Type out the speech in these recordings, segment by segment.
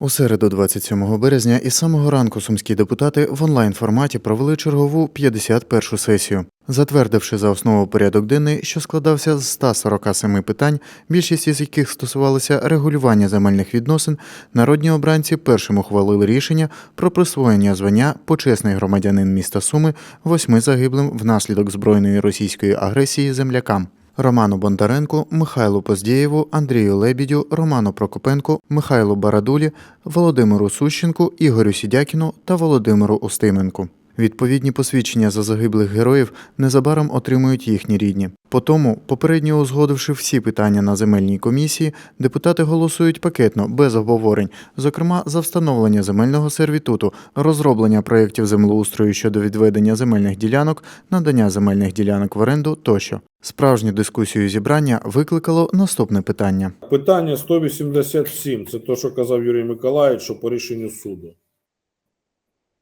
У середу, 27 березня, із самого ранку сумські депутати в онлайн-форматі провели чергову 51-шу сесію. Затвердивши за основу порядок денний, що складався з 147 питань, більшість із яких стосувалися регулювання земельних відносин, народні обранці першим ухвалили рішення про присвоєння звання почесний громадянин міста Суми восьми загиблим внаслідок збройної російської агресії землякам. Роману Бондаренку, Михайлу Поздєєву, Андрію Лебідю, Роману Прокопенку, Михайлу Барадулі, Володимиру Сущенку, Ігорю Сідякіну та Володимиру Устименку. Відповідні посвідчення за загиблих героїв незабаром отримують їхні рідні. По тому, попередньо узгодивши всі питання на земельній комісії, депутати голосують пакетно, без обговорень, зокрема за встановлення земельного сервітуту, розроблення проєктів землеустрою щодо відведення земельних ділянок, надання земельних ділянок в оренду тощо. Справжню дискусію зібрання викликало наступне питання. Питання 187. Це те, що казав Юрій Миколаївич, що по рішенню суду.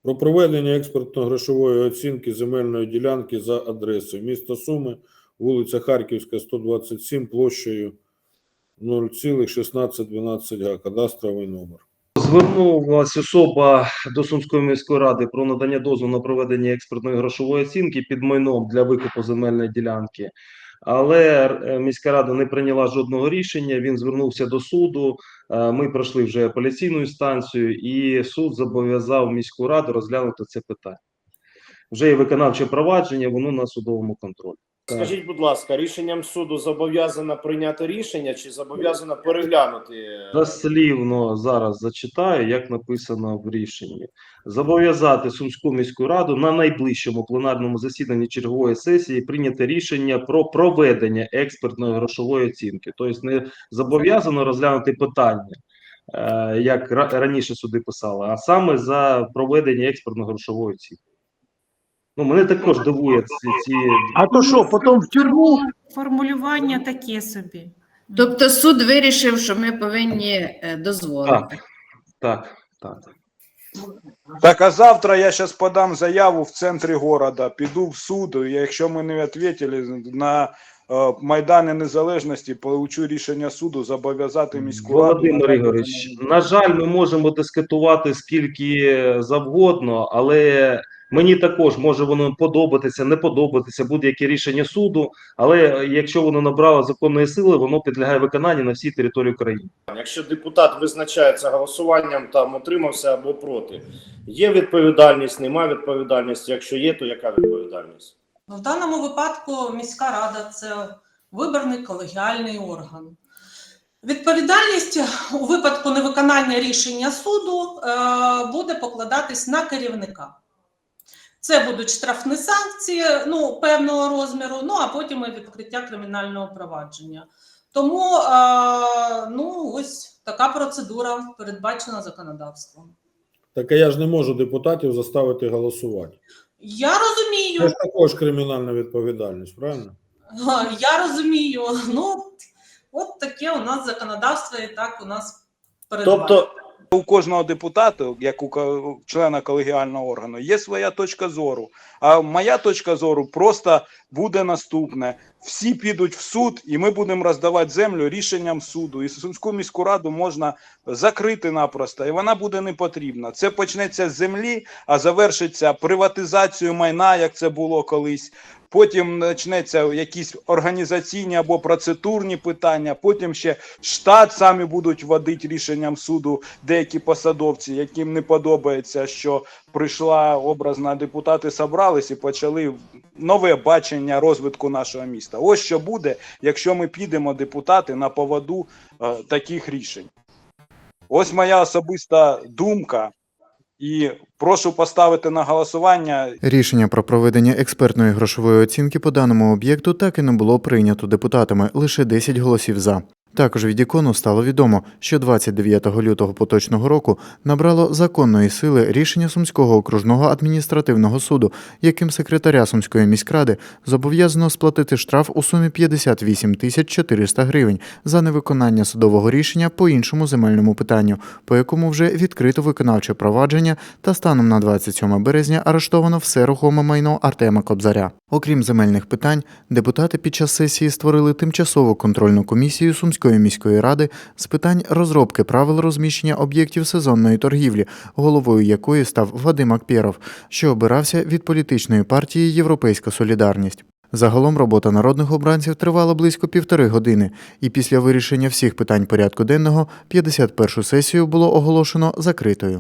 Про проведення експертно-грошової оцінки земельної ділянки за адресою міста Суми, вулиця Харківська, 127, площею 0,1612 га, кадастровий номер. Звернулася особа до Сумської міської ради про надання дозволу на проведення експертної грошової оцінки під майном для викупу земельної ділянки, але е, міська рада не прийняла жодного рішення. Він звернувся до суду. е, Ми пройшли вже апеляційну інстанцію, і суд зобов'язав міську раду розглянути це питання. Вже є виконавче провадження, воно на судовому контролі. Скажіть, будь ласка, рішенням суду зобов'язано прийняти рішення чи зобов'язано переглянути? Дослівно зараз зачитаю, як написано в рішенні. Зобов'язати Сумську міську раду на найближчому пленарному засіданні чергової сесії прийняти рішення про проведення експертної грошової оцінки. Тобто не зобов'язано розглянути питання, е, як ра- раніше суди писали, а саме за проведення експертної грошової оцінки. Ну, мене також дивує ці. ці... А то що, потім в тюрму? Формулювання таке собі. Тобто суд вирішив, що ми повинні е, дозволити. Так, так, так. Так, а завтра я зараз подам заяву в центрі города, піду в суд, і якщо ми не відповіли на е, Майдані Незалежності, получу рішення суду зобов'язати міську раду. Володимир Ігорович, на жаль, ми можемо дискутувати скільки завгодно, але мені також може воно подобатися, не подобатися будь-яке рішення суду. Але якщо воно набрало законної сили, воно підлягає виконанню на всій території України. Якщо депутат визначається голосуванням, там утримався або проти, є відповідальність, нема відповідальності. Якщо є, то яка відповідальність? В даному випадку міська рада це виборний колегіальний орган. Відповідальність у випадку невиконання рішення суду е, буде покладатись на керівника. Це будуть штрафні санкції ну, певного розміру, ну а потім і відкриття кримінального провадження. Тому е, ну, ось така процедура передбачена законодавством. Так а я ж не можу депутатів заставити голосувати. Я Це розумію, ж також кримінальна відповідальність, правильно? Я розумію. Ну, от таке у нас законодавство, і так у нас передбачено. Тобто, У кожного депутата, як у члена колегіального органу, є своя точка зору. А моя точка зору просто буде наступне: всі підуть в суд, і ми будемо роздавати землю рішенням суду. І Сумську міську раду можна закрити напросто, і вона буде не потрібна. Це почнеться з землі, а завершиться приватизацією майна, як це було колись. Потім почнеться якісь організаційні або процедурні питання. Потім ще штат самі будуть вводити рішенням суду деякі посадовці, яким не подобається, що прийшла образна депутати, собрались і почали нове бачення розвитку нашого міста. Ось що буде, якщо ми підемо депутати на поводу е, таких рішень. Ось моя особиста думка. І прошу поставити на голосування Рішення про проведення експертної грошової оцінки по даному об'єкту так і не було прийнято депутатами лише 10 голосів за. Також від ікону стало відомо, що 29 лютого поточного року набрало законної сили рішення Сумського окружного адміністративного суду, яким секретаря Сумської міськради зобов'язано сплатити штраф у сумі 58 тисяч 400 гривень за невиконання судового рішення по іншому земельному питанню, по якому вже відкрито виконавче провадження та станом на 27 березня арештовано все рухоме майно Артема Кобзаря. Окрім земельних питань, депутати під час сесії створили тимчасову контрольну комісію Сумської міської ради з питань розробки правил розміщення об'єктів сезонної торгівлі, головою якої став Вадим Акпєров, що обирався від політичної партії Європейська Солідарність. Загалом робота народних обранців тривала близько півтори години, і після вирішення всіх питань порядку денного 51-шу сесію було оголошено закритою.